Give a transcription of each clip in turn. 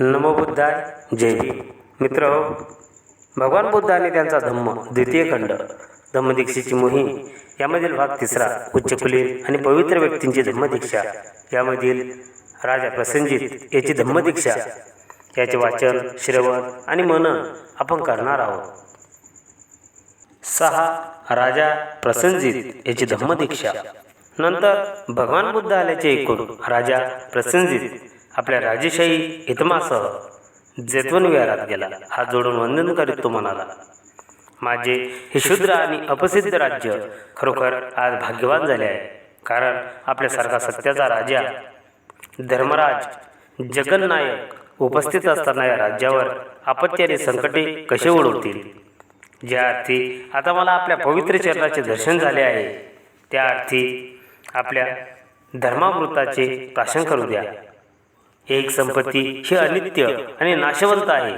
नमो बुद्धाय जय भीम. मित्र हो भगवान बुद्ध आणि त्यांचा धम्म द्वितीय खंड धम्मदीक्षेची मोहीम यामधील भाग तिसरा उच्चकुलीन आणि पवित्र व्यक्तींची धम्मदीक्षा यामधील राजा प्रसंजित याची धम्मदीक्षा. याचे वाचन श्रवण आणि मनन आपण करणार आहोत. सहा राजा प्रसंजित याची धम्मदीक्षा. नंतर भगवान बुद्ध आल्याचे ऐकून राजा प्रसंजित आपल्या राजेशाही इतमासह जेतवन विहारात गेला. हात जोडून वंदन करीत तो म्हणाला माझे हे शूद्र आणि अपसिद्ध राज्य खरोखर आज भाग्यवान झाले आहे. कारण आपल्यासारखा सत्याचा राजा धर्मराज जगन्नायक उपस्थित असताना या राज्यावर आपत्ती आणि संकटे कसे ओढवतील? ज्या अर्थी आता मला आपल्या पवित्र चरणाचे दर्शन झाले आहे त्या अर्थी आपल्या धर्मामृताचे प्राशन करू द्या. एक संपत्ती ही अनित्य आणि नाशवंत आहे.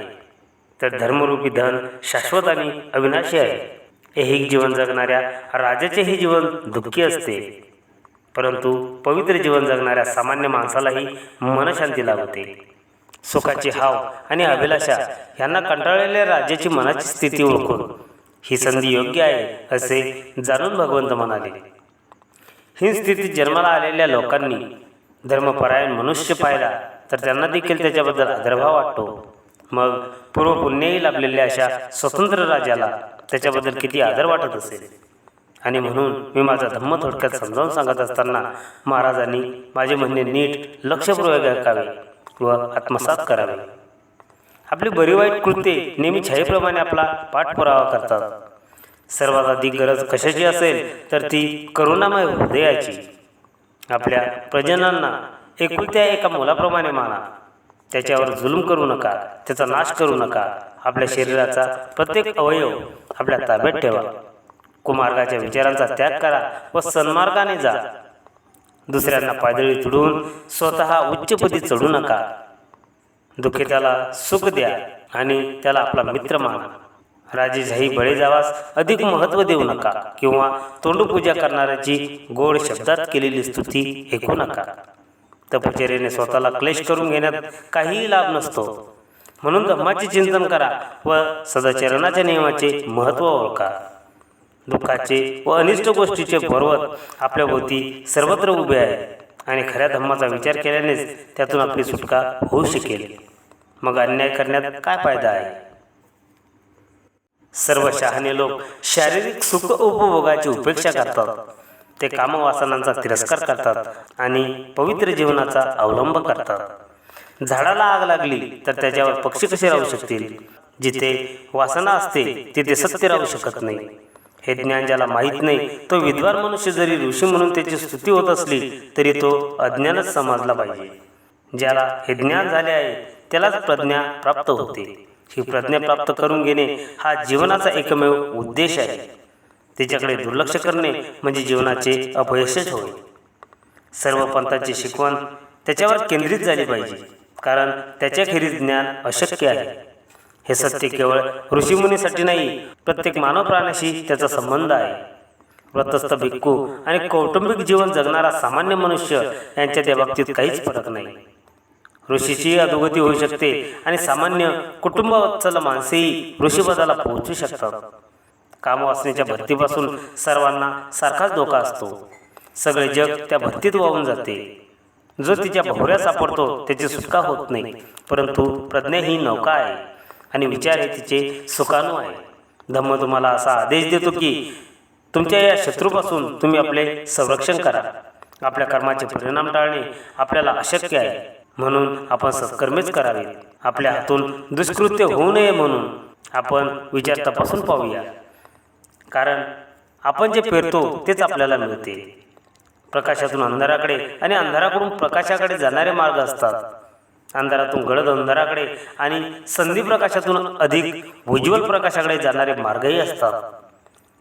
तर धर्मरूपी धन शाश्वत आणि अविनाशी आहे. एक जीवन जगणाऱ्या राजाचे हे जीवन दुःखी असते. परंतु पवित्र जीवन जगणाऱ्या सामान्य माणसालाही मनशांती लाभते सुखाचे हाव आणि अभिलाषा यांना कंटाळलेल्या राज्याची मनाची स्थिती ओळखून ही संधी योग्य आहे असे जाणून भगवंत म्हणाले. ही स्थिती जन्माला आलेल्या लोकांनी धर्मपरायण मनुष्य पाहिला. तर त्यांना देखील त्याच्याबद्दल आदरभाव वाटतो. मग पूर्व पुण्यही लाभलेल्या अशा स्वतंत्र राजाला त्याच्याबद्दल किती आदर वाटत असेल? आणि म्हणून मी माझा धम्म थोडक्यात समजावून सांगत असताना महाराजांनी माझे म्हणणे नीट लक्षपूर्वक ऐकावे व आत्मसात करावे. आपली बरी वाईट कृत्ये नेहमी छायेप्रमाणे आपला पाठपुरावा करतात. सर्वात अधिक गरज कशाची असेल तर ती करुणामय हृदयाची. आपल्या प्रजनांना एकुलत्या एका मुलाप्रमाणे माना. त्याच्यावर जुलूम करू नका त्याचा नाश करू नका. आपल्या शरीराचा प्रत्येक अवयव आपल्या ताब्यात ठेवा. कुमार्गाच्या विचारांचा त्याग करा व सन्मार्गाने जा. दुसऱ्यांना पायदळी तुडून स्वतः उच्चपदी चढू नका. दुःखे त्याला सुख द्या आणि त्याला आपला मित्र माना. राजेशाही बळी जावास अधिक महत्त्व देऊ नका किंवा तोंडपूजा करणाऱ्याची गोड शब्दात केलेली स्तुती ऐकू नका. तपचर्याने स्वतःला क्लेश करून घेण्यात काहीही लाभ नसतो. म्हणून धम्माचे चिंतन करा व सदाचरणाच्या नियमाचे महत्त्व ओळखा. दुःखाचे व अनिष्ट गोष्टीचे पर्वत आपल्या भोवती सर्वत्र उभे आहे आणि खऱ्या धम्माचा विचार केल्यानेच त्यातून आपली सुटका होऊ शकेल. मग अन्याय करण्यात काय फायदा आहे? सर्व शहाणे लोक शारीरिक सुख उपभोगाची उपेक्षा करतात. ते कामवासनांचा तिरस्कार करतात आणि पवित्र जीवनाचा अवलंब करतात. झाडाला आग लागली तर त्याच्यावर पक्षी कसे राहू शकतील? जिथे वासना असते तिथे सत्य राहू शकत नाही. हे ज्ञान ज्याला माहीत नाही तो विद्वान मनुष्य जरी ऋषी म्हणून त्याची स्तुती होत असली तरी तो अज्ञानच समजला पाहिजे. ज्याला हे ज्ञान झाले आहे त्यालाच प्रज्ञा प्राप्त होते. ही प्रज्ञा प्राप्त करून घेणे हा जीवनाचा एकमेव उद्देश आहे. तिच्याकडे दुर्लक्ष करणे म्हणजे जीवनाचे अपयशच होय. सर्व पंथाची शिकवण त्याच्यावर केंद्रित झाली पाहिजे कारण त्याच्याखेरीज ज्ञान अशक्य आहे. हे सत्य केवळ ऋषीमुनीसाठी नाही प्रत्येक मानव प्राण्याशी त्याचा संबंध आहे. व्रतस्थ भिक्खू आणि कौटुंबिक जीवन जगणारा सामान्य मनुष्य यांच्या त्या बाबतीत काहीच फरक नाही. ऋषीची अधोगती होऊ शकते आणि सामान्य कुटुंबवत्सल माणसेही ऋषीपदाला पोहोचू शकतात. कामवासनेच्या भरतीपासून सर्वांना सारखाच धोका असतो. सगळे जग त्या भरतीत वाहून जाते. जो तिच्या भोवऱ्या सापडतो त्याची सुटका होत नाही. परंतु प्रज्ञा ही नौका आहे आणि विचार हे तिचे सुकाणू आहे. धम्म तुम्हाला असा आदेश देतो की तुमच्या या शत्रूपासून तुम्ही आपले संरक्षण करा. आपल्या कर्माचे परिणाम टाळणे आपल्याला अशक्य आहे. म्हणून आपण सत्कर्मेच करावे आपल्या हातून दुष्कृत्य होऊ नये म्हणून आपण विचार तपासून पाहूया. कारण आपण जे पेरतो तेच आपल्याला मिळते. प्रकाशातून अंधाराकडे आणि अंधाराकडून प्रकाशाकडे जाणारे मार्ग असतात. अंधारातून गडद अंधाराकडे आणि संधी प्रकाशातून अधिक उज्ज्वल प्रकाशाकडे जाणारे मार्गही असतात.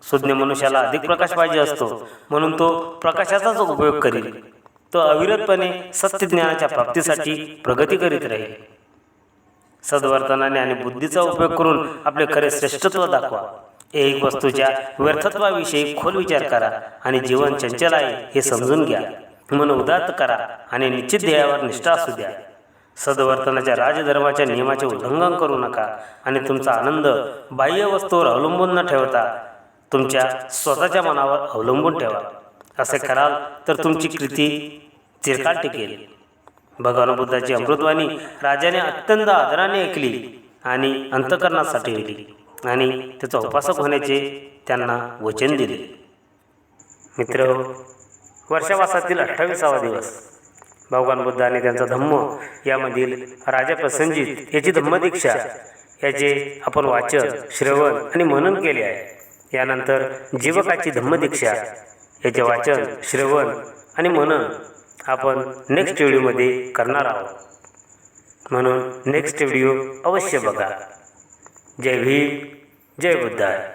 सुज्ञ मनुष्याला अधिक प्रकाश पाहिजे असतो म्हणून तो प्रकाशाचाच उपयोग करील. तो अविरतपणे सत्यज्ञानाच्या प्राप्तीसाठी प्रगती करीत राहील. सद्वर्तनाने आणि बुद्धीचा उपयोग करून आपले खरे श्रेष्ठत्व दाखवा. एक वस्तूच्या व्यर्थत्वाविषयी खोल विचार करा आणि जीवन चंचल आहे हे समजून घ्या. मन उदात्त करा आणि निश्चित ध्येयावर निष्ठा असू द्या. सद्वर्तनाच्या राजधर्माच्या नियमाचे उल्लंघन करू नका आणि तुमचा आनंद बाह्य वस्तूवर अवलंबून न ठेवता तुमच्या स्वतःच्या मनावर अवलंबून ठेवा. असे कराल तर तुमची कृती चिरकाल टिकेल. भगवान बुद्धाची अमृतवाणी राजाने अत्यंत आदराने ऐकली आणि अंतकरणासाठी ऐकली आणि त्याचा उपासक होण्याचे त्यांना वचन दिले. मित्र वर्षावासातील अठ्ठावीसावा दिवस. भगवान बुद्ध आणि त्यांचा धम्म यामधील राजा प्रसंजित याची धम्मदीक्षा याचे आपण वाचन श्रवण आणि मनन केले आहे. यानंतर जीवकाची धम्मदीक्षा याचे वाचन श्रवण आणि मनन आपण नेक्स्ट व्हिडिओमध्ये करणार आहोत. म्हणून नेक्स्ट व्हिडिओ अवश्य बघा. जय भीम जय बुद्धाय.